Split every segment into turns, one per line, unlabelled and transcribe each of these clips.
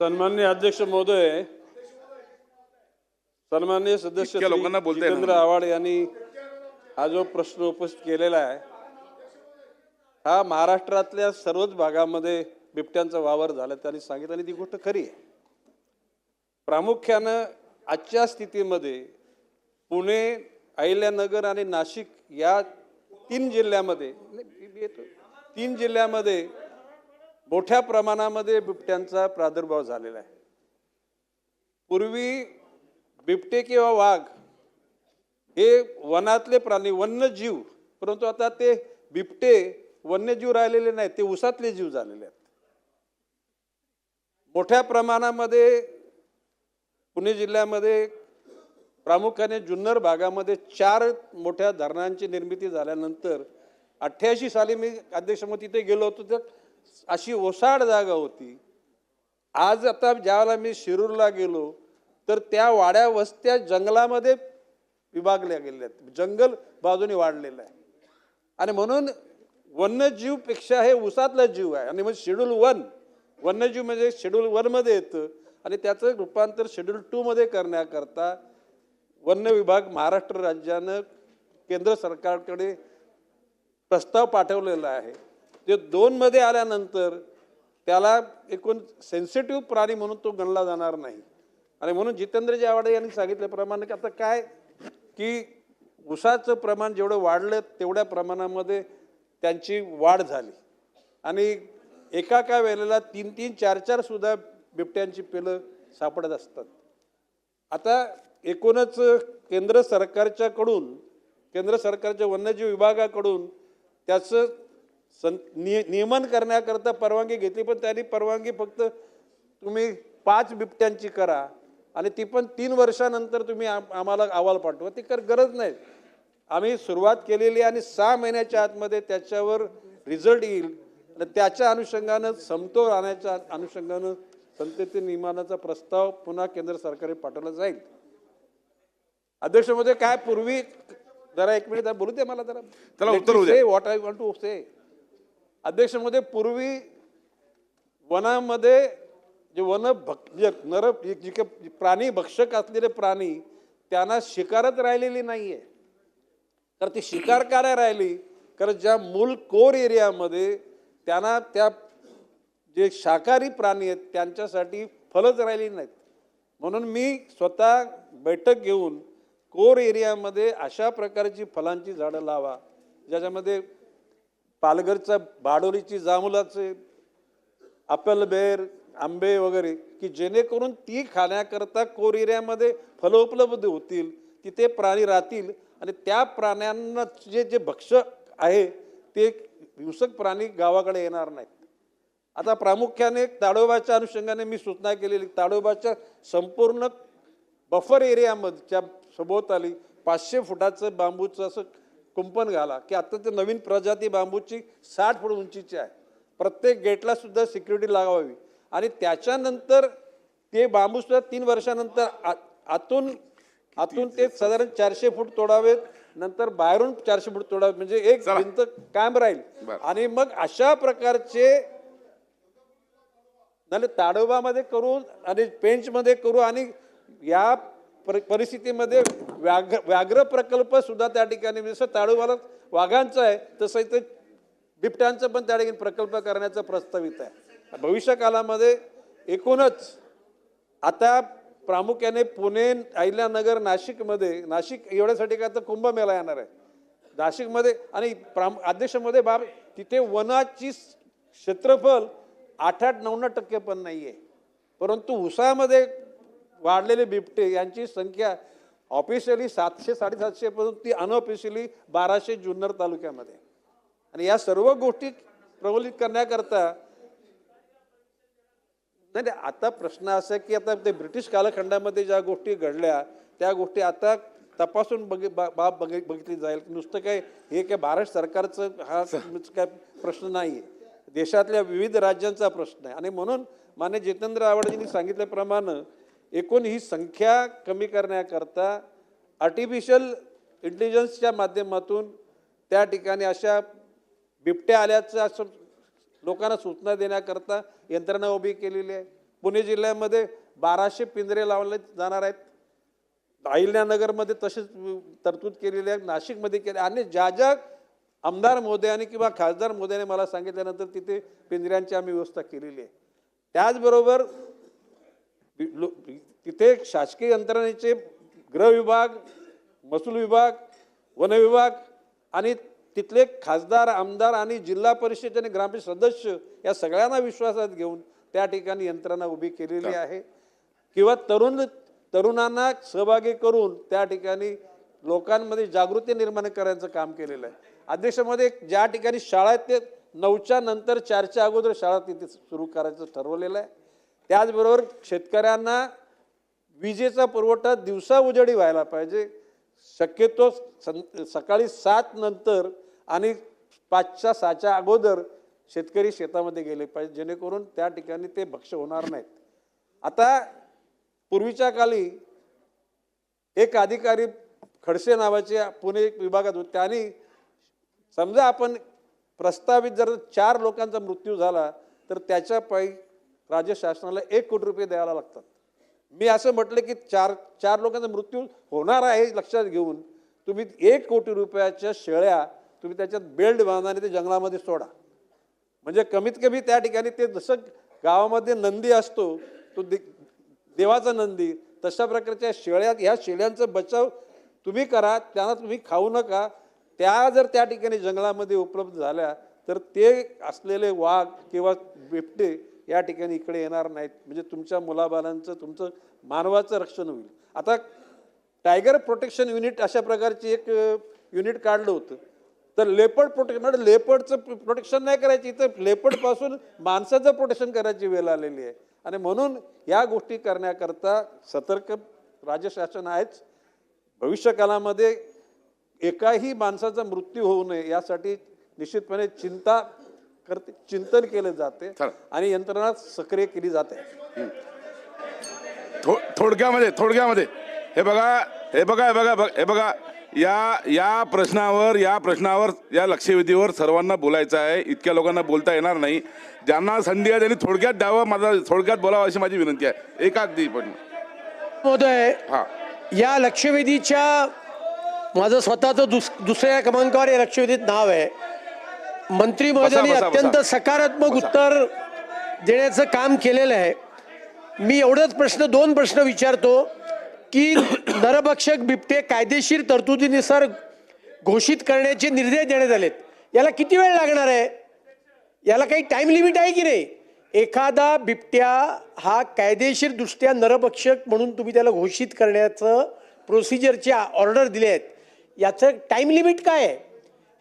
सन्मान्य अध्यक्ष महोदय सन्मान्य सदस्य
इतक्या लोकांना बोलता येणार
जितेंद्र
नाही.
आव्हाड यांनी हा जो प्रश्न उपस्थित केलेला आहे हा महाराष्ट्रातल्या सर्वच भागामध्ये बिबट्यांचा वावर झाला त्यांनी सांगितलं आणि ती गोष्ट खरी आहे प्रामुख्यानं आजच्या स्थितीमध्ये पुणे अहिल्यानगर आणि नाशिक या तीन जिल्ह्यामध्ये नाही, मी- मी येतो. तीन जिल्ह्यामध्ये मोठ्या प्रमाणामध्ये बिबट्यांचा प्रादुर्भाव झालेला आहे. पूर्वी बिबटे किंवा वाघ हे वनातले प्राणी वन्यजीव परंतु आता ते बिबटे वन्यजीव राहिलेले नाहीत ते उसातले जीव झालेले आहेत. मोठ्या प्रमाणामध्ये पुणे जिल्ह्यामध्ये प्रामुख्याने जुन्नर भागामध्ये चार मोठ्या धरणांची निर्मिती झाल्यानंतर अठ्ठ्याऐंशी साली मी अध्यक्ष मग तिथे गेलो होतो तर अशी ओसाड जागा होती. आज आता ज्यावेळेला मी शिरूरला गेलो तर त्या वाड्या वस्त्या जंगलामध्ये विभागल्या गेल्या आहेत जंगल बाजूने वाढलेलं आहे. आणि म्हणून वन्यजीवपेक्षा हे उसातला जीव आहे. आणि मग शेड्यूल वन वन्यजीव म्हणजे शेड्यूल वनमध्ये येतं. आणि त्याचं रूपांतर शेड्यूल टूमध्ये करण्याकरता वन्य विभाग महाराष्ट्र राज्यानं केंद्र सरकारकडे प्रस्ताव पाठवलेला आहे. जे दोनमध्ये आल्यानंतर त्याला एकूण सेन्सिटिव्ह प्राणी म्हणून तो गणला जाणार नाही. आणि म्हणून जितेंद्रजी आवाडे यांनी सांगितल्याप्रमाणे की आता काय की ऊसाचं प्रमाण जेवढं वाढलं तेवढ्या प्रमाणामध्ये त्यांची वाढ झाली. आणि एका का वेळेला तीन तीन चार चार सुद्धा बिबट्यांची पिलं सापडत असतात. आता एकूणच केंद्र सरकारच्याकडून केंद्र सरकारच्या वन्यजीव विभागाकडून त्याचं सं निय नियमन करण्याकरता परवानगी घेतली पण त्यांनी परवानगी फक्त तुम्ही पाच बिबट्यांची करा आणि ती पण तीन वर्षानंतर तुम्ही आम- आम्हाला अहवाल पाठवा. ती कर गरज नाही. आम्ही सुरुवात केलेली आणि सहा महिन्याच्या आतमध्ये त्याच्यावर रिझल्ट येईल. आणि त्याच्या अनुषंगानं समतोल आणण्याच्या अनुषंगानं संतती नियमनाचा प्रस्ताव पुन्हा केंद्र सरकारने पाठवला जाईल. अध्यक्षमध्ये काय पूर्वी जरा एक मिनिट बोलू दे मला जरा.
उत्तर.
What I want to say अध्यक्षमध्ये पूर्वी वनामध्ये जे वन भक् नर जे काही प्राणी भक्षक असलेले प्राणी त्यांना शिकारच राहिलेली नाही आहे तर ती शिकार काय राहिली? कारण ज्या मूल कोर एरियामध्ये त्यांना त्या जे शाकाहारी प्राणी आहेत त्यांच्यासाठी फलच राहिली नाहीत. म्हणून मी स्वतः बैठक घेऊन कोर एरियामध्ये अशा प्रकारची फलांची झाडं लावा ज्याच्यामध्ये पालघरचा बाडोलीची जांभुलाचे ॲपल बेर आंबे वगैरे की जेणेकरून ती खाण्याकरता कोर एरियामध्ये फलं उपलब्ध होतील तिथे प्राणी राहतील आणि त्या प्राण्यांना जे जे भक्ष आहे ते हिंसक प्राणी गावाकडे येणार नाहीत. आता प्रामुख्याने ताडोबाच्या अनुषंगाने मी सूचना केलेली ताडोबाच्या संपूर्ण बफर एरियामधच्या सभोवताली पाचशे फुटाचं बांबूचं असं कुंपण घाला की आता ते नवीन प्रजाती बांबूची साठ फूट उंचीची आहे. प्रत्येक गेटला सुद्धा सिक्युरिटी लावावी. आणि त्याच्यानंतर ते बांबू सुद्धा तीन वर्षानंतर आ- आतून आतून ते साधारण चारशे फूट तोडावेत नंतर बाहेरून चारशे फूट तोडावेत. म्हणजे एक भिंत कायम राहील. आणि मग अशा प्रकारचे नाही ताडोबामध्ये करू आणि पेंचमध्ये करू आणि या पर- परिस्थितीमध्ये व्याघ्र व्याघ्र प्रकल्प सुद्धा त्या ठिकाणी म्हणजे जसं ताळूबाला वाघांचं आहे तसं इथे बिबट्यांचं पण त्या ठिकाणी प्रकल्प करण्याचं प्रस्तावित आहे. भविष्यकालामध्ये एकूणच आता प्रामुख्याने पुणे अहिल्यानगर नाशिकमध्ये नाशिक एवढ्यासाठी काय तर कुंभमेळा येणार आहे. नाशिकमध्ये आणि प्राम अध्यक्षमध्ये बाब तिथे वनाची क्षेत्रफळ आठ आठ नऊ नऊ टक्के पण नाही आहे परंतु उसामध्ये वाढलेले बिबटे यांची संख्या ऑफिशियली सातशे साडेसातशेपासून ती अनऑफिशियली बाराशे जुन्नर तालुक्यामध्ये. आणि या सर्व गोष्टी प्रबलित करण्याकरता नाही नाही आता प्रश्न असा की आता ते ब्रिटिश कालखंडामध्ये ज्या गोष्टी घडल्या त्या गोष्टी आता तपासून बघ बाब बघ- बघितली जाईल. नुसतं काय हे काय भारत सरकारचं हा काय प्रश्न नाही आहे देशातल्या विविध राज्यांचा प्रश्न आहे. आणि म्हणून मान्य जितेंद्र आव्हाडजींनी सांगितल्याप्रमाणे एकूण ही संख्या कमी करण्याकरता आर्टिफिशियल इंटेलिजन्सच्या माध्यमातून त्या ठिकाणी अशा बिबट्या आल्याचं असं लोकांना सूचना देण्याकरता यंत्रणा उभी केलेली आहे. पुणे जिल्ह्यामध्ये बाराशे पिंजरे लावले जाणार आहेत. अहिल्यानगरमध्ये तसेच तरतूद केलेली आहे नाशिकमध्ये केली आणि ज्या ज्या आमदार मोदयांनी किंवा खासदार मोदयाने मला सांगितल्यानंतर तिथे पिंजऱ्यांची आम्ही व्यवस्था केलेली आहे. त्याचबरोबर तिथे शासकीय यंत्रणेचे गृह विभाग महसूल विभाग वन विभाग आणि तिथले खासदार आमदार आणि जिल्हा परिषद आणि ग्रामपंचायत सदस्य या सगळ्यांना विश्वासात घेऊन त्या ठिकाणी यंत्रणा उभी केलेली आहे. किंवा तरुण तरुणांना सहभागी करून त्या ठिकाणी लोकांमध्ये जागृती निर्माण करायचं काम केलेलं आहे. अध्यक्षमध्ये ज्या ठिकाणी शाळा आहेत ते नऊच्या नंतर चारच्या अगोदर शाळा तिथे सुरू करायचं ठरवलेलं आहे. त्याचबरोबर शेतकऱ्यांना विजेचा पुरवठा दिवसा उजेडी व्हायला पाहिजे. शक्यतो सं सकाळी सात नंतर आणि पाचच्या सहाच्या अगोदर शेतकरी शेतामध्ये गेले पाहिजे जेणेकरून त्या ठिकाणी ते भक्ष होणार नाहीत. आता पूर्वीच्या काळी एक अधिकारी खडसे नावाचे पुणे विभागात होते त्यांनी समजा आपण प्रस्तावित जर चार लोकांचा मृत्यू झाला तर त्याच्यापैकी राज्य शासनाला एक कोटी रुपये द्यायला लागतात. मी असं म्हटलं की चार चार लोकांचा मृत्यू होणार आहे लक्षात घेऊन तुम्ही एक कोटी रुपयाच्या शेळ्या तुम्ही त्याच्यात बेल्ट बांधा आणि ते जंगलामध्ये सोडा. म्हणजे कमीत कमी त्या ठिकाणी ते जसं गावामध्ये नंदी असतो तो दे देवाचा नंदी तशा प्रकारच्या शेळ्या ह्या शेळ्यांचा बचाव तुम्ही करा त्यांना तुम्ही खाऊ नका. त्या जर त्या ठिकाणी जंगलामध्ये उपलब्ध झाल्या तर ते असलेले वाघ किंवा बिबटे या ठिकाणी इकडे येणार नाहीत. म्हणजे तुमच्या मुलाबालांचं तुमचं मानवाचं रक्षण होईल. आता टायगर प्रोटेक्शन युनिट अशा प्रकारची एक युनिट काढलं होतं. तर लेपर्ड प्रोटेक्शन म्हणजे लेपर्डचं प्रोटेक्शन नाही करायची तर लेपर्डपासून माणसाचं प्रोटेक्शन करायची वेळ आलेली आहे. आणि म्हणून या गोष्टी करण्याकरता सतर्क राज्य शासन आहेच. भविष्यकालामध्ये एकाही माणसाचा मृत्यू होऊ नये यासाठी निश्चितपणे चिंता करते चिंतन केले जाते
चला.
आणि यंत्रणा सक्रिय केली जाते.
थो थोडक्यामध्ये थोडक्यामध्ये. हे बघा हे बघा हे बघा बघ- हे बघा. या या प्रश्नावर या प्रश्नावर या लक्षवेधीवर सर्वांना बोलायचं आहे. इतक्या लोकांना बोलता येणार नाही. ज्यांना संधी आहे त्यांनी थोडक्यात द्यावं माझा थोडक्यात बोलावं अशी माझी विनंती आहे. एकाच पण.
महोदय
हा.
या लक्षवेधीच्या माझं स्वतःचं दुस दुसऱ्या क्रमांकावर या लक्षवेधीत नाव आहे. मंत्री महोदयांनी अत्यंत. सकारात्मक उत्तर देण्याचं काम केलेलं आहे. मी एवढंच प्रश्न दोन प्रश्न विचारतो की नरभक्षक बिबटे कायदेशीर तरतुदीनुसार घोषित करण्याचे निर्देश देण्यात आलेत. याला किती वेळ लागणार आहे? याला काही टाइम लिमिट आहे की नाही? एखादा बिबट्या हा कायदेशीर दृष्ट्या नरभक्षक म्हणून तुम्ही त्याला घोषित करण्याचं प्रोसिजरचे ऑर्डर दिले आहेत. याचं टाइम लिमिट काय आहे?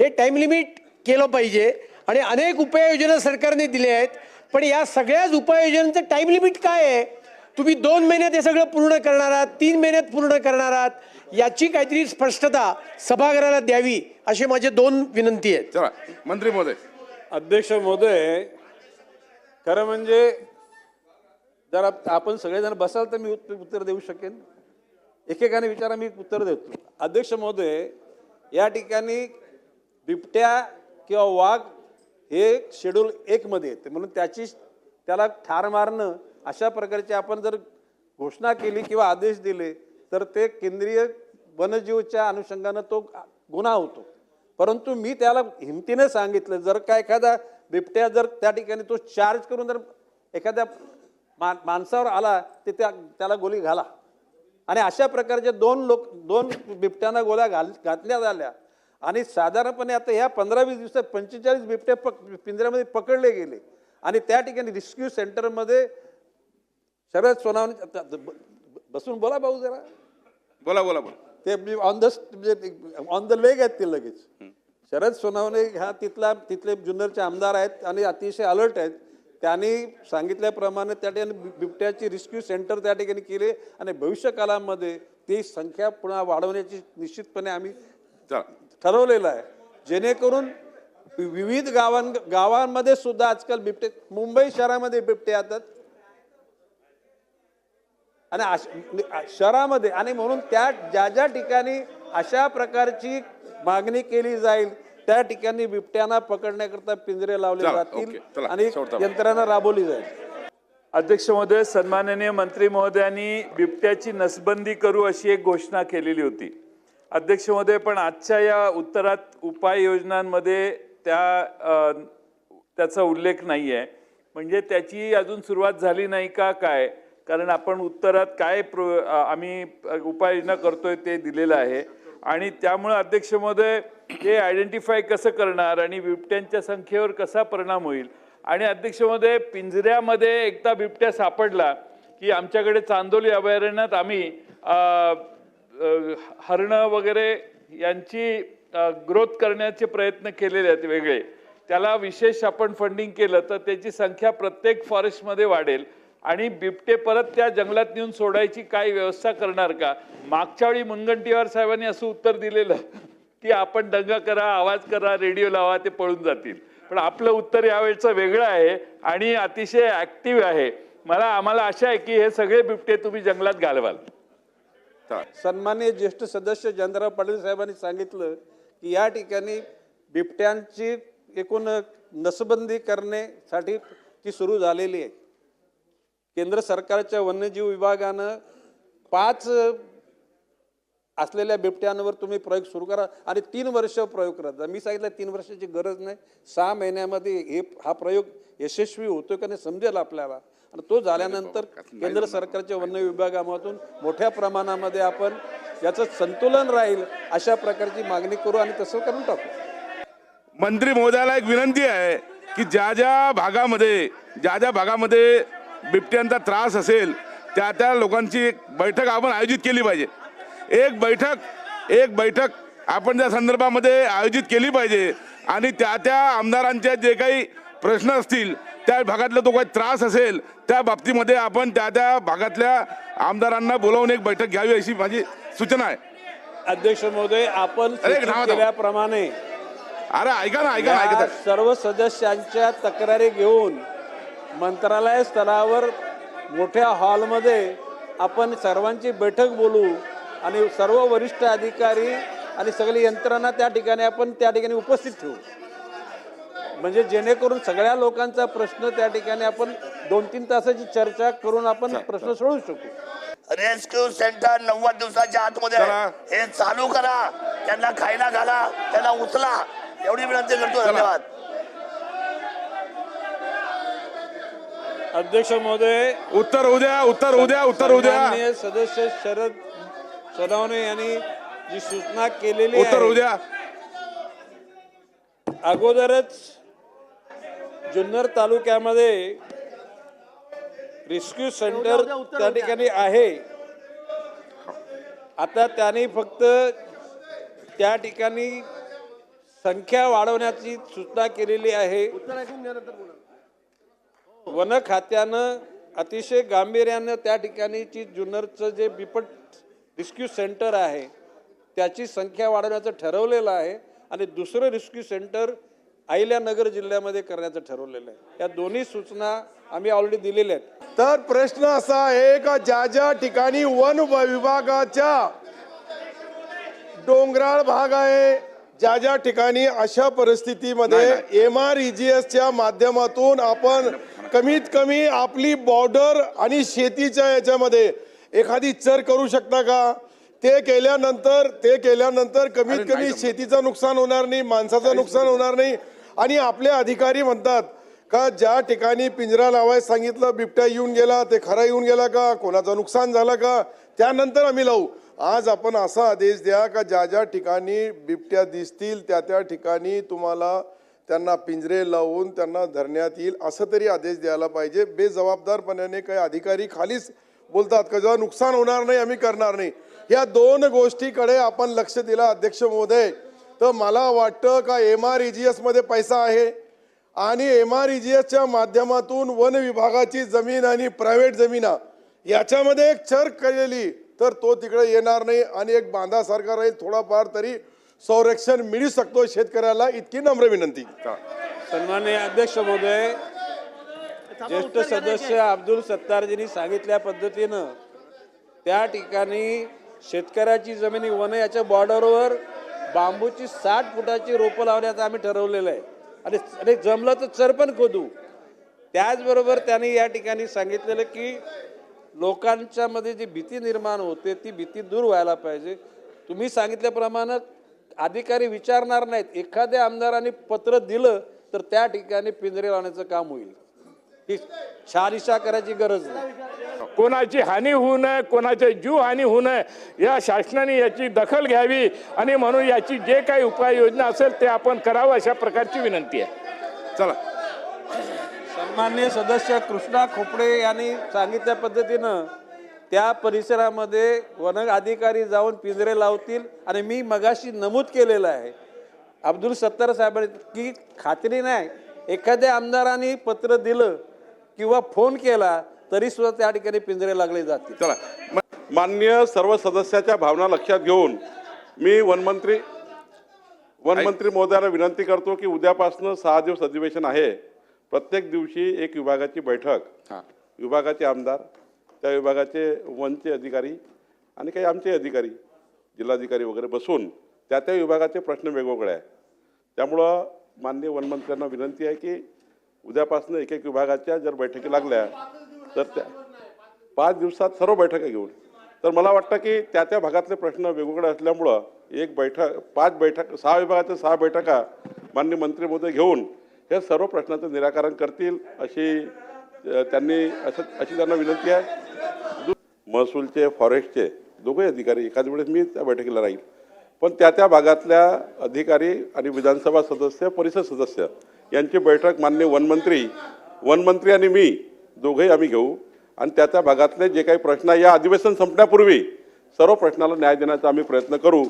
हे टाइम लिमिट केलं पाहिजे आणि अनेक उपाययोजना सरकारने दिल्या आहेत. पण या सगळ्याच उपाययोजनांचं टाइम लिमिट काय आहे? तुम्ही दोन महिन्यात हे सगळं पूर्ण करणार आहात तीन महिन्यात पूर्ण करणार आहात याची काहीतरी स्पष्टता सभागृहाला द्यावी असे माझे दोन विनंती आहेत.
चला मंत्री महोदय.
अध्यक्ष महोदय खरं म्हणजे जर आप- आपण सगळेजण बसाल तर मी उत्त- उत्तर देऊ शकेन. एकेकाने विचारा मी उत्तर देतो. अध्यक्ष महोदय या ठिकाणी बिबट्या किंवा वाघ हे शेड्यूल एकमध्ये येते. म्हणून त्याची त्याला ठार मारणं अशा प्रकारची आपण जर घोषणा केली किंवा आदेश दिले तर ते केंद्रीय वनजीवच्या अनुषंगानं तो गुन्हा होतो. परंतु मी त्याला हिमतीने सांगितलं जर का एखादा बिबट्या जर त्या ठिकाणी तो चार्ज करून जर एखाद्या मा माणसावर आला ते त्या त्याला गोली घाला. आणि अशा प्रकारचे दोन लोक दोन बिबट्यांना गोळ्या घाल घातल्या झाल्या. आणि साधारणपणे आता ह्या पंधरा वीस दिवसात पंचेचाळीस बिबटे पक पिंजऱ्यामध्ये पकडले गेले. आणि त्या ठिकाणी रेस्क्यू सेंटरमध्ये शरद सोनावणे बसून बोला भाऊ जरा.
बोला बोला बोला.
ते on the on the leg आहेत ते लगेच. शरद सोनावणे ह्या तिथला तिथले जुन्नरचे आमदार आहेत आणि अतिशय अलर्ट आहेत. त्यांनी सांगितल्याप्रमाणे त्या ठिकाणी बिबट्याची रेस्क्यू सेंटर त्या ठिकाणी केले आणि भविष्य काळामध्ये ती संख्या पुन्हा वाढवण्याची निश्चितपणे आम्ही ठरवलेलं आहे. जेणेकरून विविध गावां गावांमध्ये सुद्धा आजकाल बिबटे मुंबई शहरामध्ये बिबटे येतात. आणि शहरामध्ये आणि म्हणून त्या ज्या ज्या ठिकाणी अशा प्रकारची मागणी केली जाईल त्या ठिकाणी बिबट्यांना पकडण्याकरता पिंजरे लावले जातील आणि. यंत्रणा राबवली जाईल.
अध्यक्ष महोदय सन्माननीय मंत्री महोदयांनी बिबट्याची नसबंदी करू अशी एक घोषणा केलेली होती. अध्यक्ष महोदय पण आजच्या या उत्तरात उपाययोजनांमध्ये त्या त्याचा उल्लेख नाही आहे म्हणजे त्याची अजून सुरुवात झाली नाही का काय? कारण आपण उत्तरात काय प्रो आम्ही उपाययोजना करतोय ते दिलेलं आहे. आणि त्यामुळं अध्यक्ष महोदय हे आयडेंटिफाय कसं करणार आणि बिबट्यांच्या संख्येवर कसा परिणाम होईल? आणि अध्यक्ष महोदय पिंजऱ्यामध्ये एकदा बिबट्या सापडला की आमच्याकडे चांदोली अभयारण्यात आम्ही हरणं वगैरे यांची ग्रोथ करण्याचे प्रयत्न केलेले आहेत वेगळे. त्याला विशेष आपण फंडिंग केलं तर त्याची संख्या प्रत्येक फॉरेस्टमध्ये वाढेल. आणि बिबटे परत त्या जंगलात नेऊन सोडायची काय व्यवस्था करणार का? मागच्या वेळी मुनगंटीवार साहेबांनी असं उत्तर दिलेलं की आपण दंगा करा आवाज करा रेडिओ लावा ते पळून जातील. पण आपलं उत्तर यावेळचं वेगळं आहे आणि अतिशय ॲक्टिव्ह आहे. मला आम्हाला आशा आहे की हे सगळे बिबटे तुम्ही जंगलात घालवाल.
सन्मान्य ज्येष्ठ सदस्य जयंतराव पाटील साहेबांनी सांगितलं की या ठिकाणी बिबट्यांची एकूण नसबंदी करण्यासाठी ती सुरू झालेली आहे. केंद्र सरकारच्या वन्यजीव विभागानं पाच असलेल्या बिबट्यांवर तुम्ही प्रयोग सुरू करा आणि तीन वर्ष प्रयोग करा. मी सांगितलं तीन वर्षाची गरज नाही सहा महिन्यामध्ये हे हा प्रयोग यशस्वी होतो का नाही समजेल आपल्याला. आणि तो झाल्यानंतर केंद्र सरकारच्या वन विभागामधून मोठ्या प्रमाणामध्ये आपण याचं संतुलन राहील अशा प्रकारची मागणी करू आणि तसं करून टाकू.
मंत्री महोदयाला एक विनंती आहे की ज्या ज्या भागामध्ये ज्या ज्या भागामध्ये बिबट्यांचा त्रास असेल त्या त्या लोकांची एक बैठक आपण आयोजित केली पाहिजे. एक बैठक एक बैठक आपण त्या संदर्भामध्ये आयोजित केली पाहिजे आणि त्या त्या आमदारांचे जे काही प्रश्न असतील त्या भागातला तो काही त्रास असेल त्या बाबतीमध्ये आपण त्या त्या भागातल्या आमदारांना बोलावून एक बैठक घ्यावी अशी माझी सूचना आहे
अध्यक्ष महोदय आपण. केल्याप्रमाणे
अरे ऐका ना ऐका ना ऐका.
सर्व सदस्यांच्या तक्रारी घेऊन मंत्रालय स्तरावर मोठ्या हॉलमध्ये आपण सर्वांची बैठक बोलू आणि सर्व वरिष्ठ अधिकारी आणि सगळी यंत्रणा त्या ठिकाणी आपण त्या ठिकाणी उपस्थित ठेवू म्हणजे जेणेकरून सगळ्या लोकांचा प्रश्न त्या ठिकाणी आपण दोन तीन तासाची चर्चा करून आपण प्रश्न सोडवू शकू.
रेस्क्यू सेंटर नव्वद दिवसाच्या आतमध्ये. हे चालू करा. त्यांना खायला घाला. त्यांना उचला. एवढी विनंती करतो. धन्यवाद.
अध्यक्ष महोदय
उत्तर उद्या उत्तर उद्या उत्तर उद्या.
सदस्य शरद सोनवणे यांनी जी सूचना केलेली
उत्तर
आहे,
उद्या.
अगोदरच जुन्नर तालुक्यामध्ये रेस्क्यू सेंटर त्या ठिकाणी आहे. आता त्यांनी फक्त त्या ठिकाणी संख्या वाढवण्याची सूचना केलेली आहे. वन खात्यानं अतिशय गांभीर्यानं त्या ठिकाणीची जुन्नरचं जे बिपट रिस्क्यू सेंटर आहे त्याची संख्या वाढवण्याचं ठरवलेलं आहे. आणि दुसरं रिस्क्यू सेंटर अहिल्यानगर जिल्ह्यामध्ये करण्याचं ठरवलेलं आहे. या दोन्ही सूचना आम्ही ऑलरेडी दिलेल्या आहेत.
तर प्रश्न असा आहे का ज्या ज्या ठिकाणी वन विभागाच्या डोंगराळ भाग आहे ज्या ज्या ठिकाणी अशा परिस्थितीमध्ये एम आर च्या माध्यमातून आपण कमीत कमी आपली बॉर्डर आणि शेतीच्या याच्यामध्ये एखादी चर करू शकता का? ते केल्यानंतर ते केल्यानंतर कमीत कमी शेतीचं नुकसान होणार नाही माणसाचं नुकसान होणार नाही. आणि आपले अधिकारी म्हणतात का ज्या ठिकाणी पिंजरा लावायला सांगितलं बिबट्या येऊन गेला ते खरा येऊन गेला का? कोणाचं नुकसान झालं का? त्यानंतर आम्ही लावू. आज आपण असा आदेश द्या का ज्या ज्या ठिकाणी बिबट्या दिसतील त्या त्या ठिकाणी तुम्हाला त्यांना पिंजरे लावून त्यांना धरण्यात येईल. असं तरी आदेश द्यायला पाहिजे. बेजबाबदारपणाने काही अधिकारी खालीच बोलतात का जेव्हा नुकसान होणार नाही आम्ही करणार नाही. या दोन गोष्टीकडे आपण लक्ष दिला अध्यक्ष महोदय. तर मला वाटतं का एम आरमध्ये पैसा आहे? आणि एम आर च्या माध्यमातून वन विभागाची जमीन आणि प्रायव्हेट जमीना याच्यामध्ये एक चर केलेली. तर तो तिकडे येणार नाही आणि एक बांधासारखा राहील. थोडाफार तरी संरक्षण मिळू शकतो शेतकऱ्याला. इतकी नम्र विनंती.
सन्माननीय अध्यक्ष महोदय ज्येष्ठ सदस्य अब्दुल सत्तारजींनी सांगितल्या पद्धतीनं त्या ठिकाणी शेतकऱ्याची जमिनी वन याच्या बॉर्डरवर बांबूची साठ फुटाची रोपं लावण्याचं आम्ही ठरवलेलं आहे. आणि आणि जमलं तर चर पण खोदू. त्याचबरोबर त्यांनी या ठिकाणी सांगितलेलं की लोकांच्या मध्ये जी भीती निर्माण होते ती भीती दूर व्हायला पाहिजे. तुम्ही सांगितल्याप्रमाणे अधिकारी विचारणार नाहीत. एखाद्या आमदाराने पत्र दिलं तर त्या ठिकाणी पिंजरे लावण्याचं काम होईल. ही शहानिशा करायची गरज नाही.
कोणाची हानी होऊ नये कोणाचे जीव हानी होऊ नये या शासनाने याची दखल घ्यावी आणि म्हणून याची जे काही उपाययोजना असेल ते आपण करावं अशा प्रकारची विनंती आहे.
चला.
सन्मान्य सदस्य कृष्णा खोपडे यांनी सांगितल्या पद्धतीनं त्या परिसरामध्ये वन अधिकारी जाऊन पिंजरे लावतील आणि मी मगाशी नमूद केलेलं आहे. अब्दुल सत्तार साहेबांनी की खात्री नाही. एखाद्या आमदाराने पत्र दिलं किंवा फोन केला तरी सुद्धा त्या ठिकाणी पिंजरे लागले जातील.
चला. म- माननीय सर्व सदस्याच्या भावना लक्षात घेऊन मी वनमंत्री वनमंत्री महोदयाला विनंती करतो की उद्यापासनं सहा दिवस अधिवेशन आहे. प्रत्येक दिवशी एक विभागाची बैठक
हां.
विभागाचे आमदार त्या विभागाचे वनचे अधिकारी आणि काही आमचे अधिकारी जिल्हाधिकारी वगैरे बसून त्या त्या विभागाचे प्रश्न वेगवेगळे आहे त्यामुळं माननीय वनमंत्र्यांना विनंती आहे की उद्यापासून एक एक विभागाच्या जर बैठकी लागल्या तर त्या पाच दिवसात सर्व बैठका घेऊन. तर मला वाटतं की त्या त्या भागातले प्रश्न वेगवेगळे असल्यामुळं एक बैठक पाच बैठक सहा विभागाच्या सहा बैठका माननीय मंत्री महोदय घेऊन हे सर्व प्रश्नाचं निराकरण करतील अशी त्यांनी असं अशी त्यांना विनंती आहे. महसूलचे फॉरेस्टचे दोघे अधिकारी एखाद्या वेळेस मी त्या बैठकीला राहील. पण त्या त्या भागातल्या अधिकारी आणि विधानसभा सदस्य परिषद सदस्य यांची बैठक मान्य वनमंत्री वनमंत्री आणि मी दोघेही आम्ही घेऊ. आणि त्याच्या भागातले जे काही प्रश्न आहे, या अधिवेशन संपण्यापूर्वी सर्व प्रश्नाला न्याय देण्याचा आम्ही प्रयत्न करू.